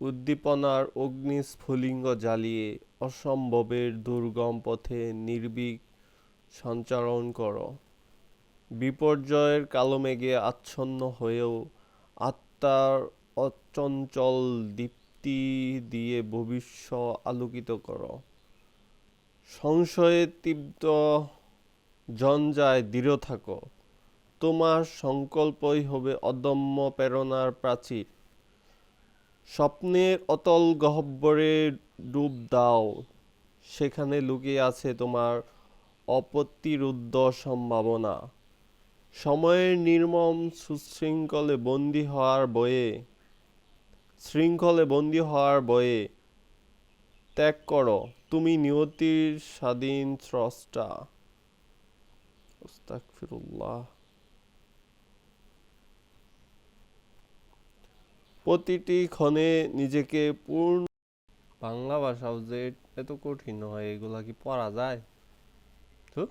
উদ্দীপনার অগ্নিস্ফুলিঙ্গ জ্বালিয়ে অসম্ভবের দুর্গম পথে নির্ভীক সঞ্চারণ কর। বিপর্যয়ের কালো মেঘে আচ্ছন্ন হয়েও আত্মার অচঞ্চল দীপ্তি দিয়ে ভবিষ্য আলোকিত কর। সংশয়ে তীব্র জঞ্জায় দৃঢ় থাকো। তোমার সংকল্পই হবে অদম্য প্রেরণার প্রাচীর। স্বপ্নের অতল গহ্বরে ডুব দাও। সেখানে লুকিয়ে আছে তোমার অপ্রতিরোধ্য সম্ভাবনা। সময়ের নির্মম সুশৃঙ্খলে বন্দী হওয়ার বয়ে, শৃঙ্খলে বন্দী হওয়ার বয়ে, ত্যাগ করো, তুমি নিয়তির স্বাধীন স্রষ্টা। প্রতিটি ক্ষণে নিজেকে পূর্ণ বাংলা ভাষাও যে এত কঠিন হয়, এগুলা কি পড়া যায়? তো